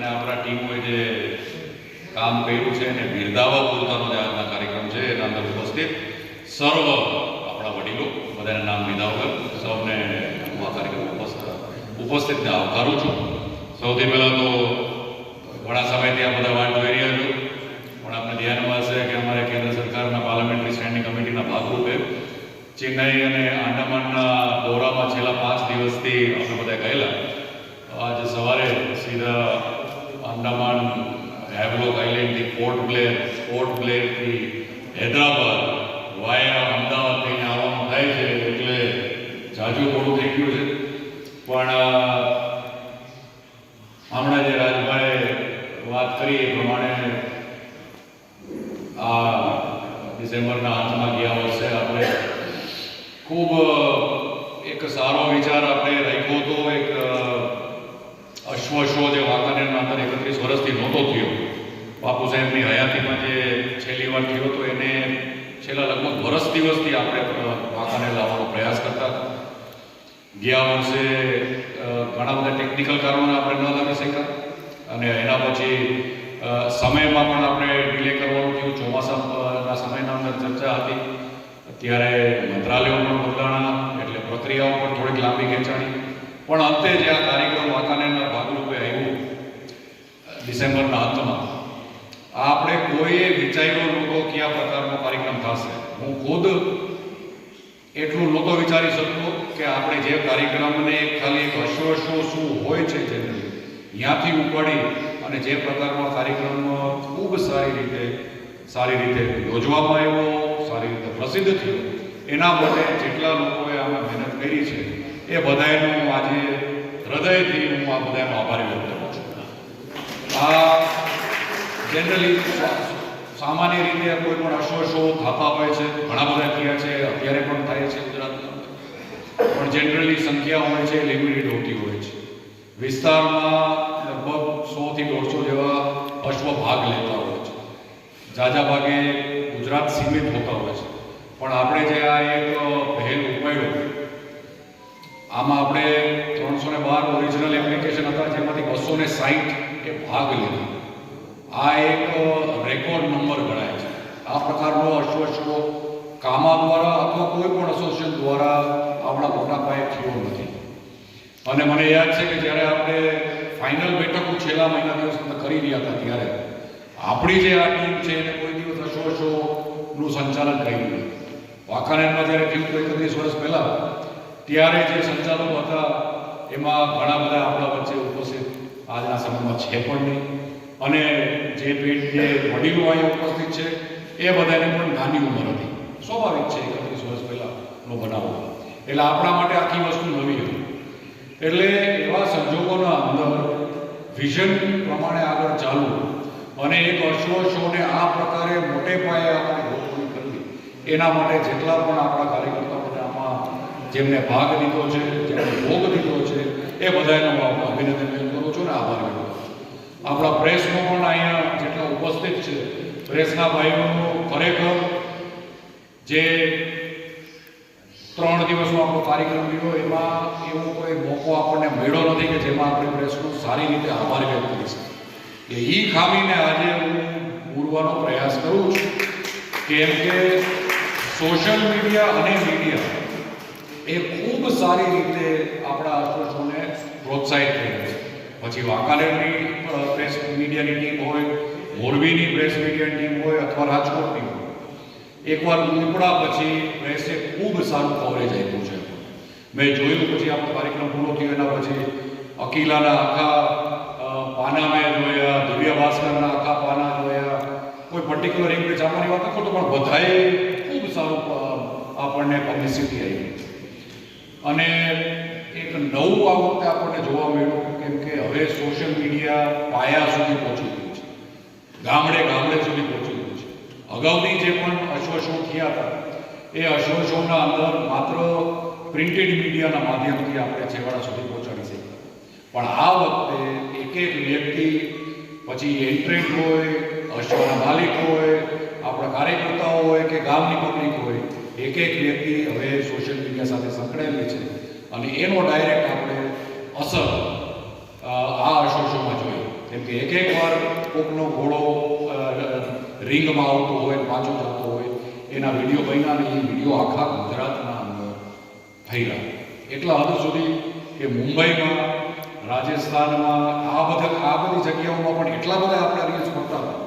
અને આપણા ટીમોએ જે કામ કર્યું છે એને બિરદાવવા પૂરતાનો જે આજના કાર્યક્રમ છે, એના અંદર ઉપસ્થિત સર્વ આપણા વડીલો, બધાને નામ લીધા વગર સૌને હું આ કાર્યક્રમ ઉપસ્થિત ઉપસ્થિતને આવકારું છું. સૌથી પહેલાં તો ઘણા સમયથી આ બધા વાટ જોઈ રહ્યા છું. પણ આપણે ધ્યાનમાં હશે કે અમારે કેન્દ્ર સરકારના પાર્લામેન્ટરી સ્ટેન્ડિંગ કમિટીના ભાગરૂપે ચેન્નઈ અને આંદામાનના દોરામાં છેલ્લા પાંચ દિવસથી અમે બધા ગયેલા. આજે સવારે સીધા આંદામાન હેવલોક આઇલેન્ડથી પોર્ટ બ્લેર પોર્ટ બ્લેરથી હૈદરાબાદ વાયા અમદાવાદ થઈને આવવાનું થાય છે એટલે જાજુ મોડું થઈ ગયું છે પણ અ, હમણાં જે રાજભાઈએ વાત કરી એ પ્રમાણે આ ડિસેમ્બરના અંતમાં ગયા વર્ષે આપણે ખૂબ અ, એક સારો વિચાર આપણે રાખ્યો હતો એક અ, અશ્વ શો જે વાંકાનેરના અંદર એકત્રીસ વર્ષથી નહોતો થયો બાપુ સાહેબની હયાતીમાં જે છેલ્લી વાર થયો હતો એને છેલ્લા લગભગ વર્ષ દિવસથી આપણે અ, વાંકાનેર લાવવાનો પ્રયાસ કરતા હતા ગયા વર્ષે અ, બધા ટેકનિકલ કારણોને આપણે ન લાવી શક્યા. અને એના પછી સમયમાં પણ આપણે ડિલે કરવાનું થયું. ચોમાસાના સમયના અંદર ચર્ચા હતી. ત્યારે મંત્રાલયો પણ બદલાણા, એટલે પ્રક્રિયાઓ પણ થોડીક લાંબી ખેંચાણી. પણ અંતે જે આ કાર્યક્રમ વાંકાનેરના ભાગરૂપે આવ્યું, ડિસેમ્બરના અંતમાં, આપણે કોઈએ વિચાર્યો નહોતો કે આ પ્રકારનો કાર્યક્રમ થશે. હું ખુદ એટલું નહોતો વિચારી શકતો કે આપણે જે કાર્યક્રમને ખાલી એક હશો શું હોય છે જેને ત્યાંથી ઉપાડી અને જે પ્રકારનો કાર્યક્રમ ખૂબ સારી રીતે સારી રીતે યોજવામાં આવ્યો, સારી રીતે પ્રસિદ્ધ થયો, એના માટે જેટલા લોકોએ આમાં મહેનત કરી છે, એ બધાનો આજે હૃદયથી હું આ બધાનો આભારી વ્યક્ત કરું છું. આ જનરલી સામાન્ય રીતે કોઈ પણ અશો શો થતા હોય છે, ઘણા બધા થયા છે, અત્યારે પણ થાય છે ગુજરાતમાં. પણ જનરલી સંખ્યા હોય છે લિમિટેડ હોતી હોય છે. વિસ્તારમાં લગભગ સોથી દોઢસો જેવા અશ્વ ભાગ લેતા હોય છે. જાજા ભાગે ગુજરાત સીમિત હોતા હોય છે. પણ આપણે જે આ એક પહેલ ઉપાડ્યો આમાં આપણે ત્રણસો ને બાર ઓરિજિનલ એપ્લિકેશન હતા, જેમાંથી બસો ને સાહીઠ એ ભાગ લીધા. આ એક રેકોર્ડ નંબર ગણાય છે. આ પ્રકારનો અશ્વ કામા દ્વારા અથવા કોઈ પણ એસોસિએશન દ્વારા આપણા મોટા પાયે થયો નથી. અને મને યાદ છે કે જ્યારે આપણે ફાઇનલ બેઠકો છેલ્લા મહિના દિવસ કરી રહ્યા હતા ત્યારે, આપણી જે આ ટીમ છે એને કોઈ દિવસ અશ્વ સંચાલન કર્યું નથી વાંકાનેરમાં જ્યારે થયું હતું એકત્રીસ વર્ષ પહેલાં, ત્યારે જે સંચાલકો હતા, એમાં ઘણા બધા આપણા વચ્ચે ઉપસ્થિત. આજના સમયમાં છે પણ નહીં. અને જે પેટ, જે વડીલો અહીંયા ઉપસ્થિત છે, એ બધાને પણ નાની ઉંમર હતી. સ્વાભાવિક છે, એકત્રીસ વર્ષ પહેલાંનો બનાવ. એટલે આપણા માટે આખી વસ્તુ નવી હતી. એટલે એવા સંજોગોના અંદર વિઝન પ્રમાણે આગળ ચાલવું અને એક અશ્વ શોને આ પ્રકારે મોટે પાયે આપણે ગોઠવણી કરવી, એના માટે જેટલા પણ આપણા કાર્યકર્તાઓને આમાં જેમને ભાગ લીધો છે, જેમને ભોગ લીધો છે, એ બધાને હું અભિનંદન કરું છું ને આભાર આપણા પ્રેસનો પણ અહીંયા જેટલા ઉપસ્થિત છે, પ્રેસના ભાઈઓનો ખરેખર જે ત્રણ દિવસનો આપણો કાર્યક્રમ લીધો એમાં એવો કોઈ મોકો આપણને મળ્યો નથી કે જેમાં આપણે પ્રેસનો સારી રીતે આભાર વ્યક્ત કરી શકીએ. એ ખામીને આજે હું પૂરવાનો પ્રયાસ કરું છું કેમ કે સોશિયલ મીડિયા અને મીડિયા એ ખૂબ સારી રીતે આપણા અસ્પૃશ્યોને પ્રોત્સાહિત કરે છે. પછી વાંકાનેરની પ્રેસ મીડિયાની ટીમ હોય, મોરબીની પ્રેસ મીડિયાની ટીમ હોય અથવા રાજકોટની હોય. એકવાર ઉપડા પછી પ્રેસે ખૂબ સારું કવરેજ આપ્યું છે. મેં જોયું પછી આપણો કાર્યક્રમ પૂરો થયો, એના પછી અકીલાના આખા પાના મેં જોયા, દિવ્ય ભાસ્કરના આખા પાના જોયા. કોઈ પર્ટિક્યુલર એક બે ચાપવાની વાત નથી પણ બધાએ ખૂબ સારું આપણને પબ્લિસિટી આવી અને એક નવું આ વખતે આપણને જોવા મળ્યું કેમ કે હવે સોશિયલ મીડિયા પાયા સુધી પહોંચી ગયું છે. ગામડે ગામડે સુધી પહોંચી ગયું છે. અગાઉની જે પણ અશ્વ શો થયા હતા, એ અશ્વ શોના અંદર માત્ર પ્રિન્ટેડ મીડિયાના માધ્યમથી આપણે છેવાડા સુધી પહોંચાડી શકીએ. પણ આ વખતે એક એક વ્યક્તિ, પછી એન્ટ્રેન્ટ હોય, અશ્વના માલિક હોય, આપણા કાર્યકર્તાઓ હોય કે ગામની પબ્લિક હોય, એક એક વ્યક્તિ હવે સોશિયલ મીડિયા સાથે સંકળાયેલી છે. અને એનો ડાયરેક્ટ આપણે અસર આ અશોષોમાં જોઈએ કેમ કે એક એક વાર કોકનો ઘોડો રિંગમાં આવતો હોય, પાછો જતો હોય, એના વીડિયો બન્યા ને એ વીડિયો આખા ગુજરાતના અંદર થયેલા. એટલા હદ સુધી કે મુંબઈમાં, રાજસ્થાનમાં, આ બધા, આ બધી જગ્યાઓમાં પણ એટલા બધા આપણા રીલ્સ મળતા હતા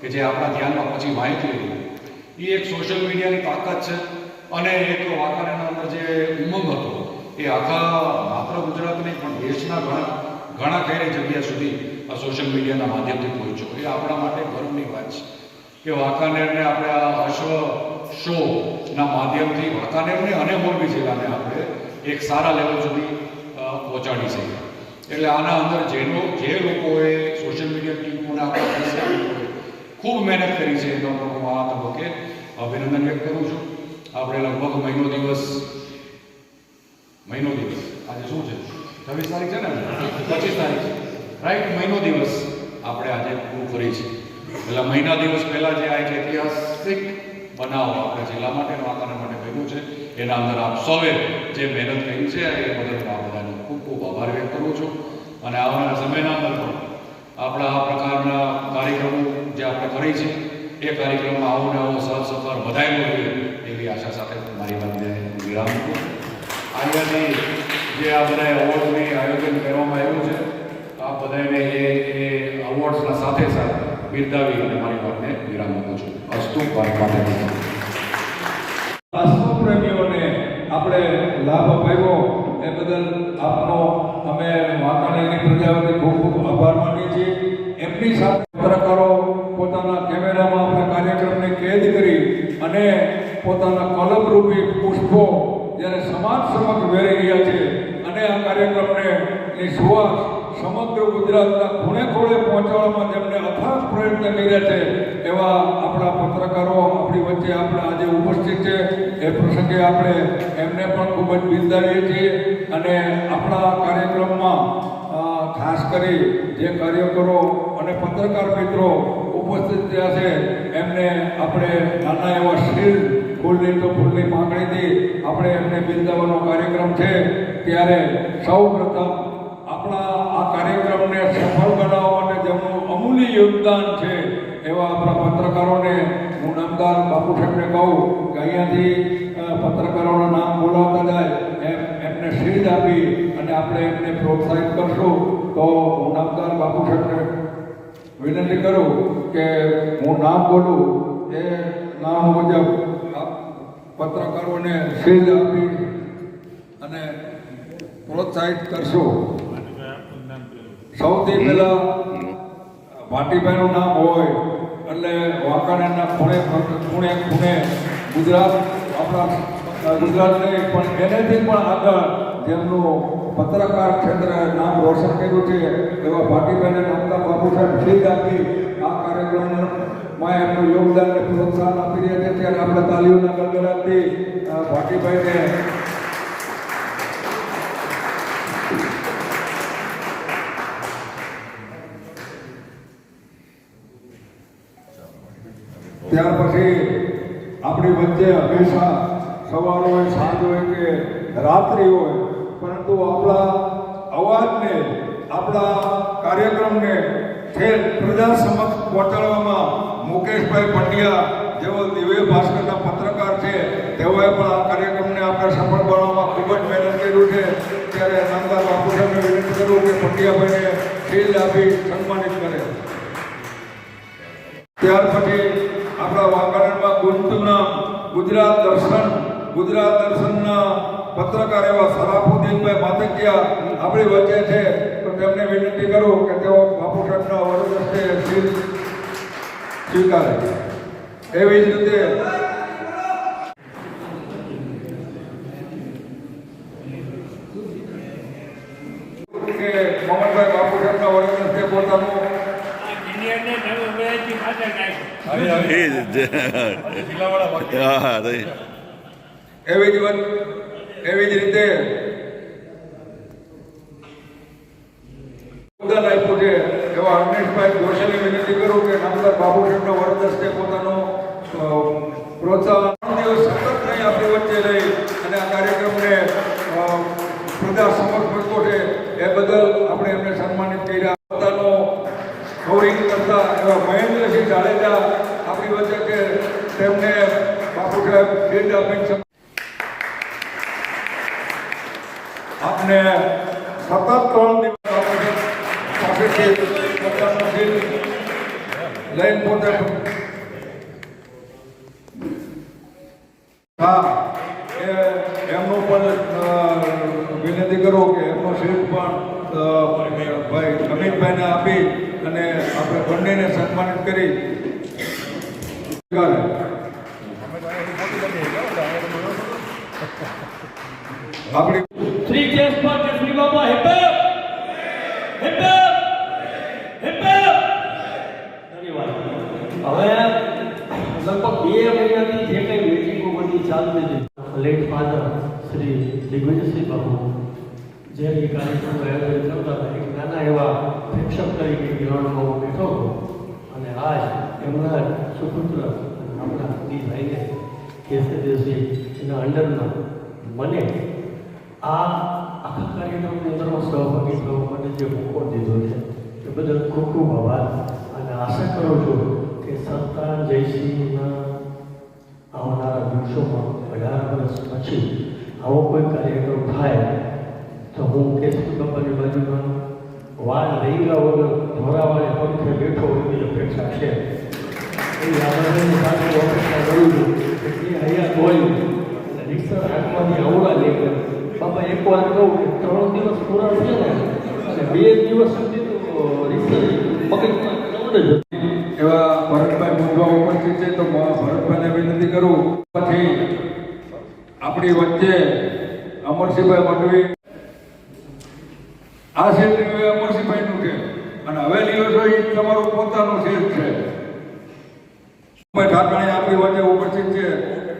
કે જે આપણા ધ્યાનમાં પછી માહિતી હતી એ એક સોશિયલ મીડિયાની તાકાત છે અને એક વાતાવરણના અંદર જે ઉમંગ હતો, એ આખા માત્ર ગુજરાત નહીં પણ દેશના ઘણા ઘણા કઈ જગ્યા સુધી આ સોશિયલ મીડિયાના માધ્યમથી પહોંચ્યો. એ આપણા માટે ગર્વની વાત છે કે વાંકાનેરને આપણે આ અશ્વ શોના માધ્યમથી વાંકાનેરને અને મોરબી જિલ્લાને આપણે એક સારા લેવલ સુધી પહોંચાડી શકીએ. એટલે આના અંદર જેનો, જે લોકોએ સોશિયલ મીડિયા ટીમોને ખૂબ મહેનત કરી છે એનો હું આ તબક્કે અભિનંદન વ્યક્ત કરું છું. આપણે લગભગ મહિનો દિવસ મહિનો દિવસ, આજે શું છે? છવ્વીસ તારીખ છે ને? પચીસ તારીખ. છે રાઈટ મહિનો દિવસ આપણે આજે પૂરું કરી છે એટલે મહિના દિવસ પહેલા જે આ એક ઐતિહાસિક બનાવ આપણે જિલ્લા માટે અને માટે કર્યું છે, એના અંદર આપ સૌએ જે મહેનત કરી છે, એ બદલ આ બધાનો ખૂબ ખૂબ આભાર વ્યક્ત કરું છું. અને આવનારા સમયના અંદર પણ આપણા આ પ્રકારના કાર્યક્રમો જે આપણે કરી છે એ કાર્યક્રમમાં આવો ને આવો સહજ સફર વધારે એવી આશા સાથે મારી વાત વિરામ. આર્યાથી જે આ બધા એવોર્ડની આયોજન કરવામાં આવ્યું છે આ બધાને એ એ અવોર્ડ્સના સાથે સાથે બિરદાવી અને મારી વાતને વિરામ આપું છું. અસ્તુ પ્રેમીઓને આપણે લાભ અપાવ્યો એ બદલ આપનો અમે વાંકાનેરની પ્રજા ખૂબ ખૂબ આભાર માનીએ છીએ. એમની સાથે પત્રકારો પોતાના કેમેરામાં આપણા કાર્યક્રમને કેદ કરી અને પોતાના કલમરૂપી પુષ્પો જ્યારે સમાજ સમક્ષ વેરી રહ્યા છે અને આ કાર્યક્રમને ની સુવાસ સમગ્ર ગુજરાતના ખૂણે ખૂણે પહોંચાડવામાં જેમને અથાગ પ્રયત્ન કર્યા છે એવા આપણા પત્રકારો આપણી વચ્ચે આપણે આજે ઉપસ્થિત છે એ પ્રસંગે આપણે એમને પણ ખૂબ જ બિરદાવીએ છીએ અને આપણા કાર્યક્રમમાં અ, ખાસ કરી જે કાર્યકરો અને પત્રકાર મિત્રો ઉપસ્થિત થયા છે એમને આપણે નાના એવા શીલ ફૂલની તો ફૂલની માંગણીથી આપણે એમને બિરદાવવાનો કાર્યક્રમ છે. ત્યારે સૌ પ્રથમ આપણા આ કાર્યક્રમને સફળ બનાવવા માટે જેમનું અમૂલ્ય યોગદાન છે, એવા આપણા પત્રકારોને હું નામદાર બાપુ સાહેબને કહું કે અહીંયાથી પત્રકારોના નામ બોલાવતા જાય, એમ એમને શીલ્ડ આપી અને આપણે એમને પ્રોત્સાહિત કરશું. તો હું નામદાર બાપુ સાહેબને વિનંતી કરું કે હું નામ બોલું, એ નામ મુજબ પત્રકારોને શીલ્ડ આપી અને પ્રોત્સાહિત કરશો. સૌથી પહેલા ભાટીભાઈનું નામ હોય, એટલે વાંકાણાના ખૂણે ખૂણે ખૂણે ગુજરાત, આપણા ગુજરાત નહીં, પણ એનેથી પણ આગળ જેમનું પત્રકાર ક્ષેત્રે નામ રોશન કર્યું છે, એવા ભાટીભાઈને નામદાર બાપુ સાહેબ શીખ આપી આ એમનું યોગદાન અને પ્રોત્સાહન આપી રહ્યા છે. ત્યારે આપણે તાલીઓના ગડગડાટથી અ, ભાટીભાઈને ત્યાર પછી આપણી વચ્ચે હંમેશા સવાર હોય સાંજ હોય કે રાત્રિ હોય પરંતુ આપણા અવાજને આપણા કાર્યક્રમને ઠેર પ્રજા સમક્ષ પહોંચાડવામાં મુકેશભાઈ પંડ્યા જેઓ દિવ્ય ભાસ્કરના પત્રકાર છે, તેઓએ પણ આ કાર્યક્રમને આપણે સફળ બનાવવામાં ખૂબ જ મહેનત કર્યું છે. ત્યારે નામદાર બાપુ સાહેબને વિનંતી કરું કે પંડ્યાભાઈને શીલ્ડ આપી સન્માનિત કરે. ત્યાર પછી આપણા વાંકાનેરમાં ગુંતુના ગુજરાત દર્શન, ગુજરાત દર્શનના પત્રકાર એવા સરાફુદ્દીનભાઈ માતકિયા આપણી વચ્ચે છે. તેમને વિનંતી કરું કે તેઓ બાપુ સાહેબના વરદ હસ્તે સ્વીકારે. એવી જ રીતે કે મોહનભાઈ બાપુ સાહેબના વરદ પોતાનું. એવી જ એવી જ રીતે યોગદાન આપ્યું છે એવા અગ્નેશભાઈ જોશીને વિનંતી કરું કે નામદાર બાબુ સાહેબના વરદસ્તે પોતાનો પ્રોત્સાહન ત્રણ દિવસ સતત નહીં આપણી વચ્ચે રહી અને આ કાર્યક્રમને અ, પ્રજા સમક્ષ મૂક્યો છે એ બદલ આપણે એમને સન્માનિત કર્યા પોતાનો ગૌરવ કરતા એવા મહેન્દ્રસિંહ જાડેજા આપણી વચ્ચે કે તેમને બાપુ સાહેબ શિલ્ડ આપીને સન્માન આપને સતત ત્રણ દિવસ આપણે પાસેથી પોતાનો દિલ લઈને પોતે હા એ એમનું પણ વિનંતી કરો કે એમનો શિલ્ડ પણ ભાઈ અમિતભાઈને આપી અને આપણે બંનેને સન્માનિત કરી. આપણી કેસરી બાબા હિપ હિપ હિપ ધન્યવાદ હવે લગભગ બે મહિનાથી જે કંઈ મિટિંગો બધી ચાલતી હતી લેટ ફાધર શ્રી દિગ્વિજયસિંહ બાબુ જે એ કાર્યક્રમનું આયોજન કરતા હતા, એક નાના એવા પ્રેક્ષક તરીકે ગ્રહણમાં બેઠો હતો. અને આજ એમના સુપુત્ર આપણા ભાઈને કેસરી એના અંડરના મને આ આખા કાર્યક્રમની અંદરમાં સહભાગી થવા માટે જે મોકો દીધો છે, એ બદલ ખૂબ ખૂબ આભાર. અને આશા કરું છું કે સંતાન જયસિંહના આવનારા દિવસોમાં અઢાર વર્ષ પછી આવો કોઈ કાર્યક્રમ થાય તો હું કેશવી કંપની બાજુમાં વાળ લઈલા વગર ધોરાવાળે પંખે બેઠો એવી અપેક્ષા છે. એ લાભાર્થીની સાથે અપેક્ષા કરું છું. કે એ હયાત હોય. અને રિક્ષા હાથમાંથી આવડા લે બાપા, એક વાર કહું કે ત્રણ દિવસ પૂરા છે ને, અને બે દિવસ સુધી તો રિક્ષા મગજમાં જ. એવા ભરતભાઈ મુંજવા ઉપસ્થિત છે, તો ભરતભાઈને વિનંતી કરું. પછી આપણી વચ્ચે અમરસિંહભાઈ મઢવી આ ક્ષેત્ર અમરસિંહભાઈનું છે. અને હવે દિવસો એ તમારું પોતાનું શેર છે. ઠાકરે આપણી વચ્ચે ઉપસ્થિત છે.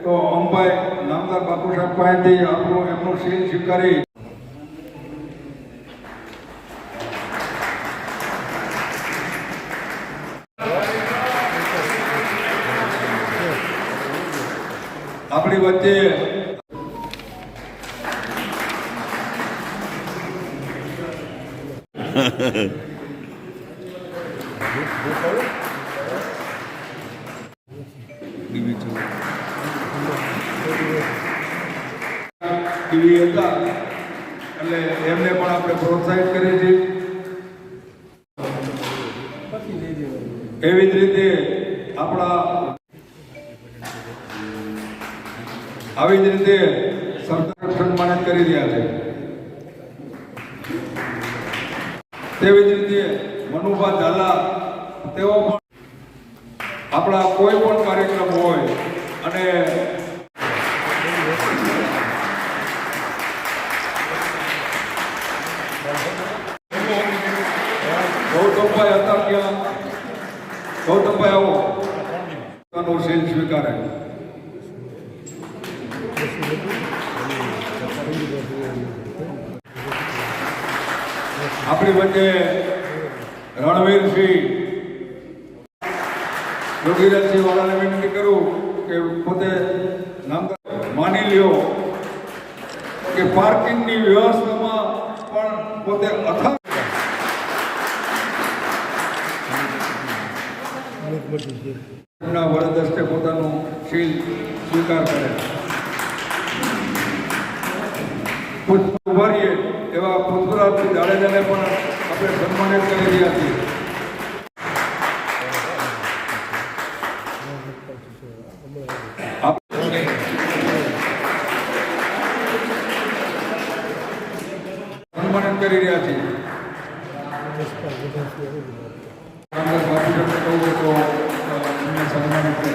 તો અંબાઈ, નામદાર બાપુ સાહેબ પાસેથી આપણું એમનું શીલ સ્વીકારી. આપણી વચ્ચે એમને પણ આપણે પ્રોત્સાહિત કરીએ છીએ એવી જ રીતે આપણા, આવી જ રીતે સરકાર સન્માનિત કરી રહ્યા છે. તેવી જ રીતે મનુભા ઝાલા, તેઓ પણ આપણા કોઈ પણ કાર્યક્રમ હોય અને ગૌતમભાઈ હતા ત્યાં ગૌતમભાઈ આવો. પોતાનો શેલ સ્વીકારે. આપણી વચ્ચે રણવીરસિંહ. યોગીરાજસિંહ વાળાને વિનંતી કરું કે પોતે માની લ્યો કે પાર્કિંગની વ્યવસ્થામાં પણ પોતે અથક એમના વરદસ્તે પોતાનું શીલ સ્વીકાર કરે. એવા પૃથ્વીરાજસિંહ જાડેજાને પણ આપણે સન્માનિત કરી રહ્યા છીએ આપ- સન્માનિત કરી રહ્યા છીએ નામદાર બાપુ સાહેબને કહું છું તો અ, એમને સન્માનિત કરે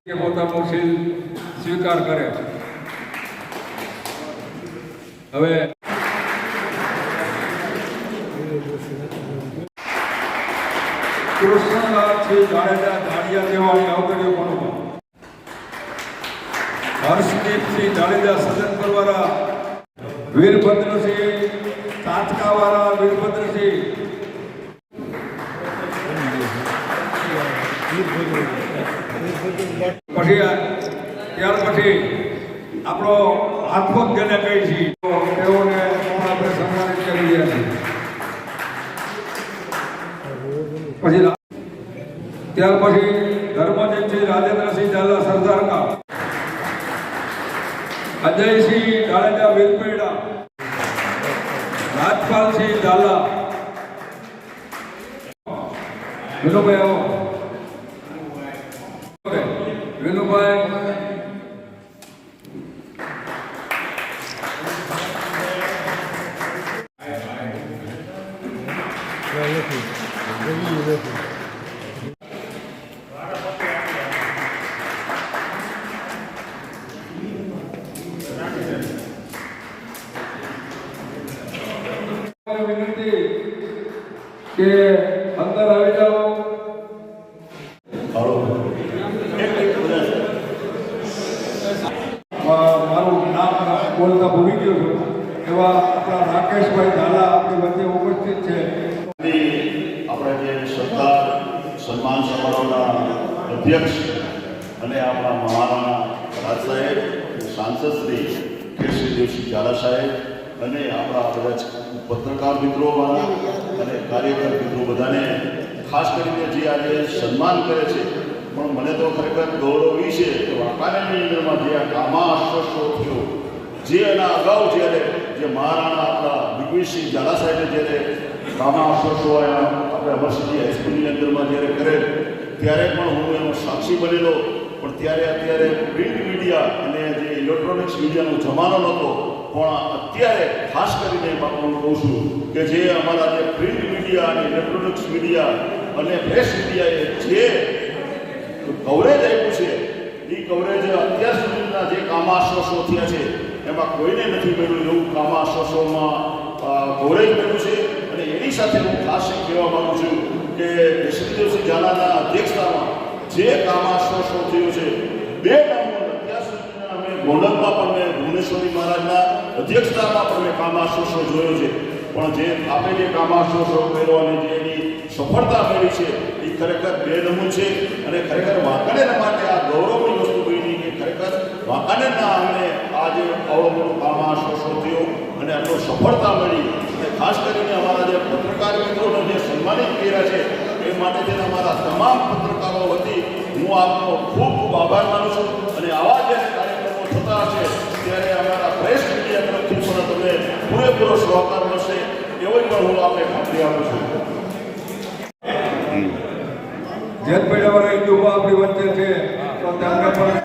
કે પોતાનું શીલ સ્વીકાર કરે હવે કૃષ્ણલાલસિંહ જાડેજા જાડિયા જેવા નવકરીઓ પણ હર્ષદીપસિંહ જાડેજા સદન પછી આપણો હાથપગ જેને કહી છીએ. તેઓને પણ આપણે સન્માનિત કરી રહ્યા છીએ. પછી ત્યાર પછી ધર્મજીતસિંહ રાજેન્દ્રસિંહ ઝાલા સરદાર કા. અજયસિંહ જાડેજા વીરપેડા રાજપાલસિંહ ઝાલા. વિનુભાઈ આવો. વિનુભાઈ વિનંતી કે અંદર આવી જાઓ મા- મારું નામ બોલતા ભૂલી ગયો છું એવા આપણા રાકેશભાઈ ઝાલા આપણી વચ્ચે ઉપસ્થિત છે આપણે જે સરદાર સન્માન સમારોહના અધ્યક્ષ અને આપણા મહારાણા રાજ સાહેબ સાંસદ શ્રી કેશરી દેવસિંહ ઝાલા સાહેબ અને આપણા બધા જ પત્રકાર મિત્રો વાળા અને કાર્યકર મિત્રો બધાને ખાસ કરીને જે આજે સન્માન કરે છે, પણ મને તો ખરેખર ગૌરવ છે કે વાંકાનેરની અંદરમાં જે આ કામા આશ્વસ્તો થયો, જે એના અગાઉ જ્યારે જે મહારાણા આપણા દિગ્વિજસિંહ ઝાલા સાહેબે જ્યારે કામા આવ્યા આપણે અમરસિંહજી હાઈસ્કૂલની અંદરમાં જ્યારે કરેલ, ત્યારે પણ હું એનો સાક્ષી બનેલો. પણ ત્યારે અત્યારે પ્રિન્ટ મીડિયા અને જે ઇલેક્ટ્રોનિક્સ મીડિયાનો જમાનો નહોતો પણ અત્યારે ખાસ કરીને હું કહું છું કે જે અમારા જે પ્રિન્ટ મીડિયા અને ઇલેક્ટ્રોનિક્સ મીડિયા અને પ્રેસ મીડિયાએ જે કવરેજ આપ્યું છે. એ કવરેજ અત્યાર સુધીના જે કામાશ્વાસો થયા છે, એમાં કોઈને નથી મળ્યું એવું કામાશ્વાસોમાં કવરેજ મળ્યું છે. અને એની સાથે હું ખાસ કહેવા માગું છું કે શ્રીદેવસિંહ ઝાલાના અધ્યક્ષતામાં જે કામાશ્વાસો થયું છે, બે કામો અત્યાર સુધીના અમે ગોંડલમાં પણ ભુવનેશ્વરી મહારાજના અધ્યક્ષતામાં પણ મેં કામાશોષો જોયો છે. પણ જે આપણે જે કામાશોષો કર્યો અને જે એની સફળતા મેળવી છે, એ ખરેખર બે નમૂન છે અને ખરેખર વાંકાનેર માટે આ ગૌરવની વસ્તુ બની કે ખરેખર વાંકાનેરના અમને આ જે મોટો કામાશ્વાસો થયો અને આટલો સફળતા મળી. અને ખાસ કરીને અમારા જે પત્રકાર મિત્રોને જે સન્માનિત કર્યા છે, એ માટે થઈને અમારા તમામ પત્રકારો વતી હું આપનો ખૂબ ખૂબ આભાર માનું છું. અને આવા જે કાર્યક્રમો થતા હશે ત્યારે અમારા પ્રેસ મીડિયા તરફથી પણ તમને પૂરેપૂરો સહકાર મળશે એવી પણ હું આપણે ખાતરી આપું છું જેતપેડા એક હિન્દુઓ આપણી વચ્ચે છે તો તેમને પણ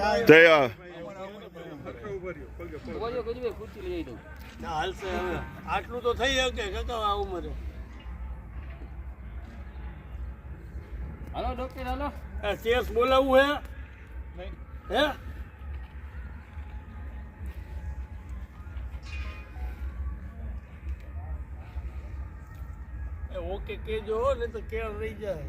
હાલશે હવે આટલું તો થઈ શકે કાકા આ ઉંમરે. હાલો ડોક્ટર હાલો. ચેસ બોલાવવું હે? હે? એ ઓકે કેજો નહીં તો કેળ રહી જાય.